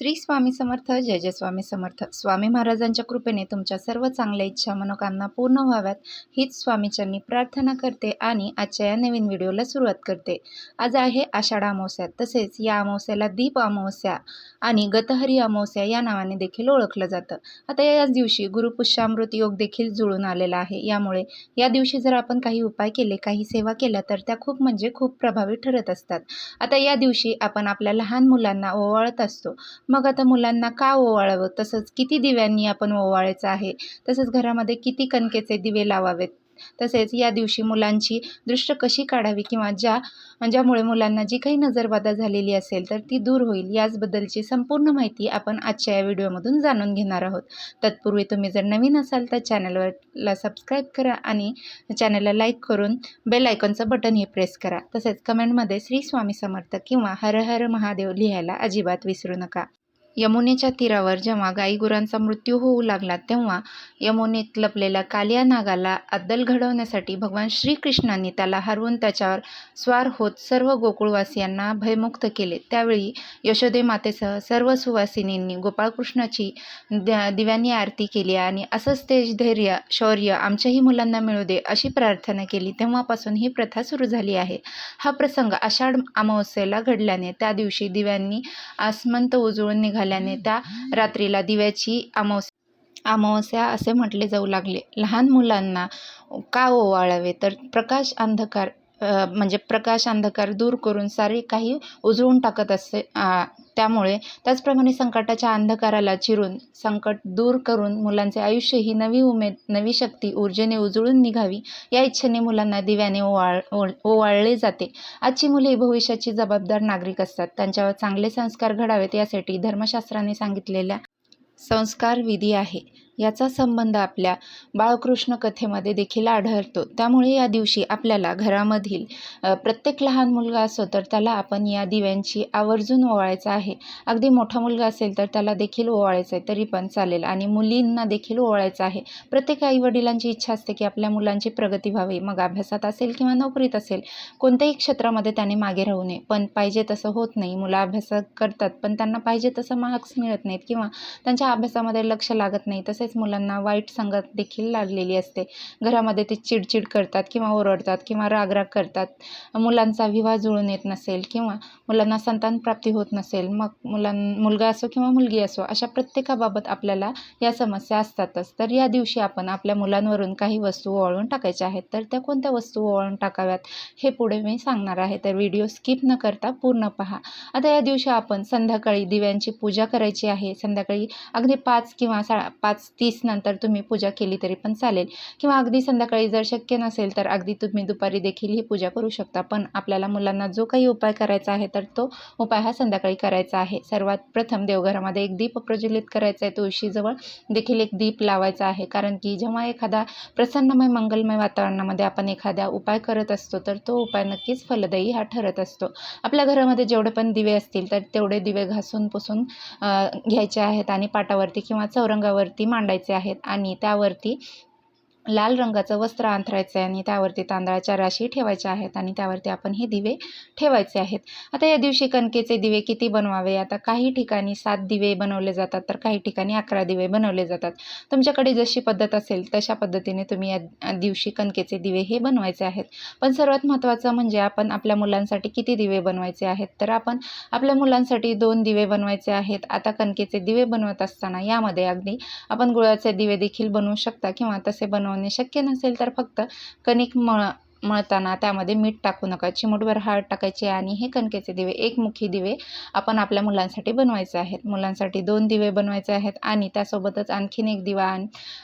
श्री स्वामी समर्थ जय जय स्वामी समर्थ. स्वामी महाराजांच्या कृपेने तुमच्या सर्व चांगल्या इच्छा मनोकामना पूर्ण व्हाव्यात. हीच स्वामीच्यांनी प्रार्थना करते आणि आजच्या या नवीन व्हिडिओला सुरुवात करते. आज आहे आषाढ अमावस्या तसेच या अमावस्याला दीप अमावस्या आणि गतहरी अमावस्या या नावाने देखील ओळखलं जातं. आता याच दिवशी गुरुपुष्यामृत योग देखील जुळून आलेला आहे. यामुळे या दिवशी जर आपण काही उपाय केले काही सेवा केल्या तर त्या खूप म्हणजे खूप प्रभावी ठरत असतात. आता या दिवशी आपण आपल्या लहान मुलांना ओवाळत असतो. मग आता मुलांना का ओवाळावं? तसंच किती दिव्यांनी आपण ओवाळायचं आहे? तसंच घरामध्ये किती कणकेचे दिवे लावावेत? तसेच या दिवशी मुलांची दृष्ट कशी काढावी किंवा ज्या ज्यामुळे मुलांना जी काही नजरबाधा झालेली असेल तर ती दूर होईल याचबद्दलची संपूर्ण माहिती आपण आजच्या या व्हिडिओमधून जाणून घेणार आहोत. तत्पूर्वी तुम्ही जर नवीन असाल तर चॅनलवरला सबस्क्राईब करा आणि चॅनलला लाईक करून बेल आयकॉनचं बटन हे प्रेस करा. तसेच कमेंटमध्ये श्री स्वामी समर्थ किंवा हर हर महादेव लिहायला अजिबात विसरू नका. यमुनेच्या तीरावर जेव्हा गाईगुरांचा मृत्यू होऊ लागला तेव्हा यमुनेत लपलेल्या कालिया नागाला अद्दल घडवण्यासाठी भगवान श्रीकृष्णांनी त्याला हरवून त्याच्यावर स्वार होत सर्व गोकुळवासियांना भयमुक्त केले. त्यावेळी यशोदे मातेसह सर्व सुवासिनींनी गोपाळकृष्णाची द्या दिव्यांनी आरती केली आणि असंच तेज धैर्य शौर्य आमच्याही मुलांना मिळू दे अशी प्रार्थना केली. तेव्हापासून ही प्रथा सुरू झाली आहे. हा प्रसंग आषाढ अमावस्येला घडल्याने त्या दिवशी दिव्यांनी आसमंत उजळून निघाले. निघाल्याने त्या रात्रीला दिव्याची अमावस्या अमावस्या असे म्हटले जाऊ लागले. लहान मुलांना का ओवाळावे? तर प्रकाश अंधकार म्हणजे प्रकाश अंधकार दूर करून सारे काही उजळून टाकत असते त्यामुळे त्याचप्रमाणे संकटाच्या अंधकाराला चिरून संकट दूर करून मुलांचे आयुष्य ही नवी उमेद नवी शक्ती ऊर्जेने उजळून निघावी या इच्छेने मुलांना दिव्याने ओवाळ ओळ- ओवाळले जाते. आजची मुले ही भविष्याची जबाबदार नागरिक असतात. त्यांच्यावर चांगले संस्कार घडावेत यासाठी धर्मशास्त्राने सांगितलेल्या संस्कार विधी आहे. याचा संबंध आपल्या बाळकृष्ण कथेमध्ये देखील आढळतो. त्यामुळे या दिवशी आपल्याला घरामधील प्रत्येक लहान मुलगा असो तर त्याला आपण या दिव्यांची आवर्जून ओवाळायचं आहे. अगदी मोठा मुलगा असेल तर त्याला देखील ओवाळायचं आहे तरी पण चालेल. आणि मुलींना देखील ओवाळायचं आहे. प्रत्येक आईवडिलांची इच्छा असते की आपल्या मुलांची प्रगती व्हावी. मग अभ्यासात असेल किंवा नोकरीत असेल कोणत्याही क्षेत्रामध्ये त्याने मागे राहू नये. पण पाहिजे तसं होत नाही. मुलं अभ्यास करतात पण त्यांना पाहिजे तसं मार्क्स मिळत नाहीत किंवा त्यांच्या अभ्यासामध्ये लक्ष लागत नाही. तसेच मुलांना वाईट संगत देखील लागलेली असते. घरामध्ये ते चिडचिड करतात किंवा ओरडतात किंवा रागराग करतात. मुलांचा विवाह जुळून येत नसेल किंवा मुलांना संतान प्राप्ती होत नसेल मग मुलां मुलगा असो किंवा मुलगी असो अशा प्रत्येकाबाबत आपल्याला या समस्या असतातच. तर या दिवशी आपण आपल्या मुलांवरून काही वस्तू ओवाळून टाकायच्या आहेत. तर त्या कोणत्या वस्तू ओवाळून टाकाव्यात हे पुढे मी सांगणार आहे. तर व्हिडिओ स्किप न करता पूर्ण पहा. आता या दिवशी आपण संध्याकाळी दिव्यांची पूजा करायची आहे. संध्याकाळी अगदी पाच किंवा सा पाच तीस नंतर तुम्ही पूजा केली तरी पण चालेल. किंवा अगदी संध्याकाळी जर शक्य नसेल तर अगदी तुम्ही दुपारी देखील ही पूजा करू शकता. पण आपल्याला मुलांना जो काही उपाय करायचा आहे तर तो उपाय हा संध्याकाळी करायचा आहे. सर्वात प्रथम देवघरामध्ये एक दीप प्रज्वलित करायचा आहे. तुळशीजवळ देखील एक दीप लावायचा आहे. कारण की जेव्हा एखादा प्रसन्नमय मंगलमय वातावरणामध्ये आपण एखाद्या उपाय करत असतो तर तो उपाय नक्कीच फलदायी हा ठरत असतो. आपल्या घरामध्ये जेवढे पण दिवे असतील तर तेवढे दिवे घासून पुसून घ्यायचे आहेत आणि पाटावरती किंवा चौरंगावरती मांडायचे आहेत आणि त्यावरती लाल रंगाचं वस्त्र अंथरायचं आहे आणि त्यावरती तांदळाच्या राशी ठेवायच्या आहेत आणि त्यावरती आपण हे दिवे ठेवायचे आहेत. आता या दिवशी कणकेचे दिवे किती बनवावे? आता काही ठिकाणी सात दिवे बनवले जातात तर काही ठिकाणी अकरा दिवे बनवले जातात. तुमच्याकडे जशी पद्धत असेल तशा पद्धतीने तुम्ही या दिवशी कणकेचे दिवे हे बनवायचे आहेत. पण सर्वात महत्त्वाचं म्हणजे आपण आपल्या मुलांसाठी किती दिवे बनवायचे आहेत? तर आपण आपल्या मुलांसाठी दोन दिवे बनवायचे आहेत. आता कणकेचे दिवे बनवत असताना यामध्ये अगदी आपण गुळाचे दिवे देखील बनवू शकता किंवा तसे बनवून बनवणे शक्य नसेल तर फक्त कणिक मळ मळताना त्यामध्ये मीठ टाकू नका. चिमूटभर हळद टाकायची आणि हे कणकेचे दिवे एकमुखी दिवे आपण आपल्या मुलांसाठी बनवायचे आहेत. मुलांसाठी दोन दिवे बनवायचे आहेत आणि त्यासोबतच आणखीन एक दिवा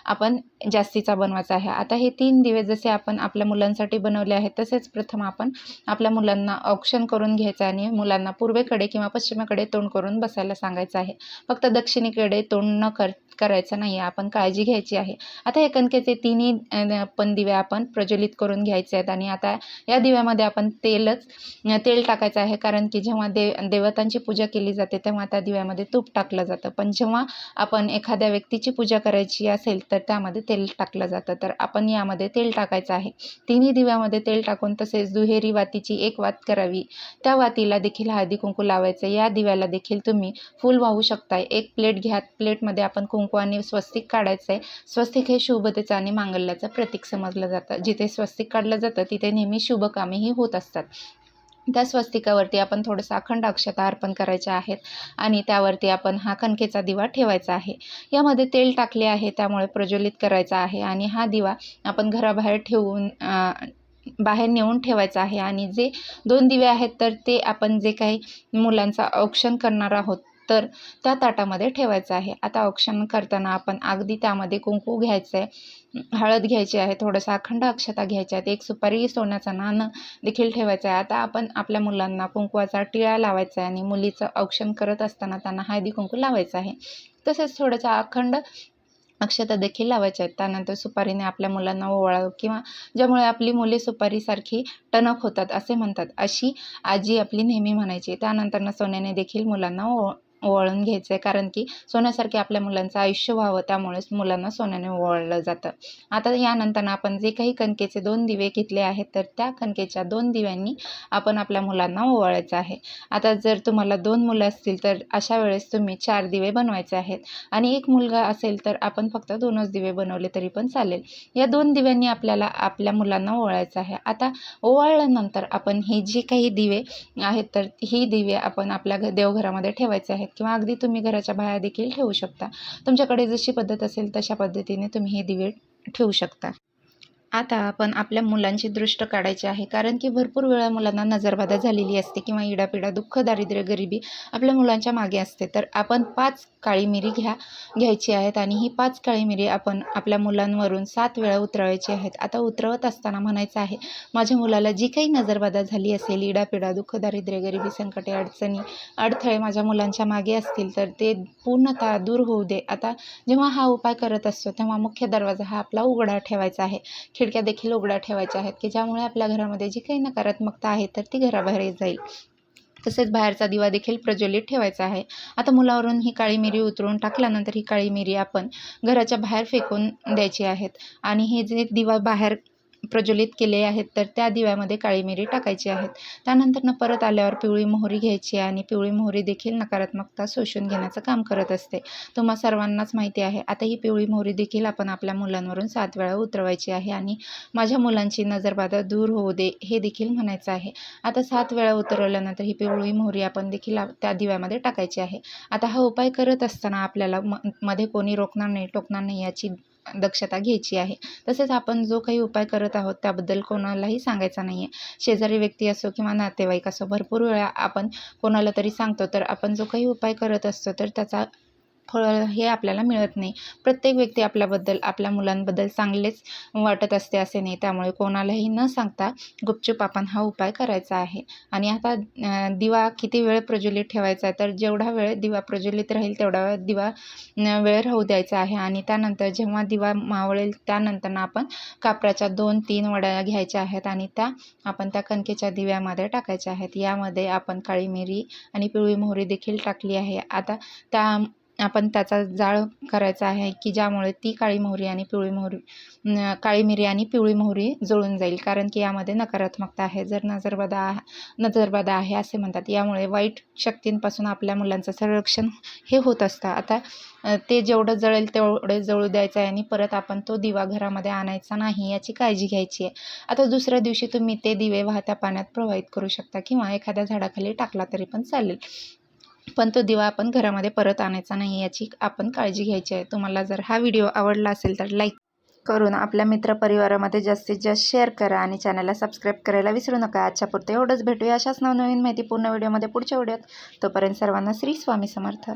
आपण जास्तीचा बनवायचा आहे. आता हे तीन दिवे जसे आपण आपल्या मुलांसाठी बनवले आहेत तसेच प्रथम आपण आपल्या मुलांना औक्षण करून घ्यायचं आणि मुलांना पूर्वेकडे किंवा पश्चिमेकडे तोंड करून बसायला सांगायचं आहे. फक्त दक्षिणेकडे तोंड न कर करायचं नाही आपण काळजी घ्यायची आहे. आता हे कणकेचे तिन्ही पण दिवे आपण प्रज्वलित करून घ्यायचे आहेत. आहेत आणि आता या दिव्यामध्ये आपण तेलच तेल टाकायचं आहे. कारण की जेव्हा देव देवतांची पूजा केली जाते तेव्हा त्या दिव्यामध्ये तूप टाकलं जातं. पण जेव्हा आपण एखाद्या व्यक्तीची पूजा करायची असेल तर त्यामध्ये तेल टाकलं जातं. तर आपण यामध्ये तेल टाकायचं आहे. तिन्ही दिव्यामध्ये तेल टाकून तसेच दुहेरी वातीची एक वात करावी. त्या वातीला देखील हळदी कुंकू लावायचं. या दिव्याला देखील तुम्ही फुल वाहू शकताय. एक प्लेट घ्या. प्लेटमध्ये आपण कुंकू आणि स्वस्तिक काढायचं आहे स्वस्तिक हे शुभतेचं आणि मांगल्याचं प्रतीक समजलं जातं. जिथे स्वस्तिक काढलं जातं तिथे नेहमी शुभकामेही होत असतात. त्या स्वस्तिकावरती आपण थोडंसं अखंड अक्षता अर्पण करायच्या आहेत आणि त्यावरती आपण हा कणकेचा दिवा ठेवायचा आहे. यामध्ये तेल टाकले आहे त्यामुळे प्रज्वलित करायचा आहे आणि हा दिवा आपण घराबाहेर ठेवून बाहेर नेऊन ठेवायचा आहे. आणि जे दोन दिवे आहेत तर ते आपण जे काही मुलांचा औक्षण करणार आहोत तर त्या ताटामध्ये ठेवायचं आहे. आता औक्षण करताना आपण अगदी त्यामध्ये कुंकू घ्यायचं आहे हळद घ्यायची आहे थोडंसं अखंड अक्षता घ्यायच्या आहेत एक सुपारी सोन्याचं नाणं देखील ठेवायचं आहे आता आपण आपल्या मुलांना कुंकवाचा टिळा लावायचा आहे आणि मुलीचं औक्षण करत असताना त्यांना हळदी कुंकू लावायचं आहे. तसेच थोडंसं अखंड अक्षता देखील लावायच्या आहेत. त्यानंतर सुपारीने आपल्या मुलांना ओवाळावं किंवा ज्यामुळे आपली मुले सुपारीसारखी टणक होतात असे म्हणतात. अशी आजी आपली नेहमी म्हणायची. त्यानंतर सोन्याने देखील मुलांना ओ ओवाळून घ्यायचं आहे कारण की सोन्यासारखे आपल्या मुलांचं आयुष्य व्हावं त्यामुळेच मुलांना सोन्याने ओवाळलं जातं. आता यानंतर आपण जे काही कणकेचे दोन दिवे घेतले आहेत तर त्या कणकेच्या दोन दिव्यांनी आपण आपल्या मुलांना ओवाळायचं आहे. आता जर तुम्हाला दोन मुलं असतील तर अशा वेळेस तुम्ही चार दिवे बनवायचे आहेत. आणि एक मुलगा असेल तर आपण फक्त दोनच दिवे बनवले तरी पण चालेल. या दोन दिव्यांनी आपल्याला आपल्या मुलांना ओवाळायचं आहे. आता ओवाळल्यानंतर आपण हे जे काही दिवे आहेत तर ही दिवे आपण आपल्या घ देवघरामध्ये ठेवायचे आहेत. किंवा अगदी तुम्ही घराच्या बाहेर देखील ठेवू शकता. तुमच्याकडे जशी पद्धत असेल तशा पद्धतीने तुम्ही हे दिवे ठेवू शकता. आता आपण आपल्या मुलांची दृष्ट काढायची आहे. कारण की भरपूर वेळा मुलांना नजरबाधा झालेली असते किंवा इडापिडा दुःख दारिद्र्य गरिबी आपल्या मुलांच्या मागे असते. तर आपण पाच काळी मिरी घ्या घ्यायची आहेत आणि ही पाच काळी मिरी आपण आपल्या मुलांवरून सात वेळा उतरवायची आहेत. आता उतरवत असताना म्हणायचं आहे माझ्या मुलाला जी काही नजरबाधा झाली असेल इडापिडा दुःख दारिद्र्य गरिबी संकटे अडचणी अडथळे माझ्या मुलांच्या मागे असतील तर ते पूर्णतः दूर होऊ दे. आता जेव्हा हा उपाय करत असतो तेव्हा मुख्य दरवाजा हा आपला उघडा ठेवायचा आहे. खिडक्या देखील उघड्या ठेवायच्या आहेत की ज्यामुळे आपल्या घरामध्ये जी काही नकारात्मकता आहे तर ती घराबाहेर जाईल. तसेच बाहेरचा दिवा देखील प्रज्वलित ठेवायचा आहे. आता मुलावरून ही काळी मिरी उतरून टाकल्यानंतर ही काळी मिरी आपण घराच्या बाहेर फेकून द्यायची आहेत. आणि हे जे दिवा बाहेर प्रज्वलित केले आहेत तर त्या दिव्यामध्ये काळी मिरी टाकायची आहेत. त्यानंतर परत आल्यावर पिवळी मोहरी घ्यायची आणि पिवळी मोहरी देखील नकारात्मकता शोषून घेण्याचं काम करत असते. तुम्हा सर्वांनाच माहिती आहे आता ही पिवळी मोहरी देखील आपण आपल्या मुलांवरून सात वेळा उतरवायची आहे आणि माझ्या मुलांची नजरबाधा दूर होऊ दे हे देखील म्हणायचं आहे. आता सात वेळा उतरवल्यानंतर ही पिवळी मोहरी आपण देखील त्या दिव्यामध्ये टाकायची आहे. आता हा उपाय करत असताना आपल्याला म मध्ये कोणी रोखणार नाही टोकणार नाही याची दक्षता घ्यायची आहे. तसेच आपण जो काही उपाय करत आहोत त्याबद्दल कोणालाही सांगायचा नाही आहे शेजारी व्यक्ती असो किंवा नातेवाईक असो भरपूर वेळा आपण कोणाला तरी सांगतो तर आपण जो काही उपाय करत असतो तर त्याचा फळ हे आपल्याला मिळत नाही. प्रत्येक व्यक्ती आपल्याबद्दल आपल्या मुलांबद्दल चांगलेच वाटत असते असे नाही. त्यामुळे कोणालाही न सांगता गुपचूप आपण हा उपाय करायचा आहे. आणि आता दिवा किती वेळ प्रज्वलित ठेवायचा आहे? तर जेवढा वेळ दिवा प्रज्वलित राहील तेवढा वेळ दिवा वेळ राहू द्यायचा आहे. आणि त्यानंतर जेव्हा दिवा मावळेल त्यानंतर आपण कापराच्या दोन तीन वड्या घ्यायच्या आहेत आणि त्या आपण त्या कणकेच्या दिव्यामध्ये टाकायच्या आहेत. यामध्ये आपण काळी मिरी आणि पिवळी मोहरी देखील टाकली आहे. आता त्या आपण त्याचा जाळ करायचा आहे की ज्यामुळे ती काळी मोहरी आणि पिवळी मोहरी काळी मिरी आणि पिवळी मोहरी जळून जाईल. कारण की यामध्ये नकारात्मकता आहे. जर नजरबाधा नजरबाधा आहे असे म्हणतात. यामुळे वाईट शक्तींपासून आपल्या मुलांचं संरक्षण हे होत असतं. आता ते जेवढं जळेल तेवढे जळू द्यायचं आहे आणि परत आपण तो दिवा घरामध्ये आणायचा नाही याची काळजी घ्यायची आहे. आता दुसऱ्या दिवशी तुम्ही ते दिवे वाहत्या पाण्यात प्रवाहित करू शकता किंवा एखाद्या झाडाखाली टाकला तरी पण चालेल. पण तो दिवा आपण घरामध्ये परत आणायचा नाही याची आपण काळजी घ्यायची आहे. तुम्हाला जर हा व्हिडिओ आवडला असेल तर लाईक करून आपल्या मित्रपरिवारामध्ये जास्तीत जास्त शेअर करा आणि चॅनलला सबस्क्राईब करायला विसरू नका. आजच्या पुरते एवढंच. भेटूया अशाच नवनवीन माहिती पूर्ण व्हिडिओमध्ये पुढच्या व्हिडिओत तोपर्यंत सर्वांना श्री स्वामी समर्थ.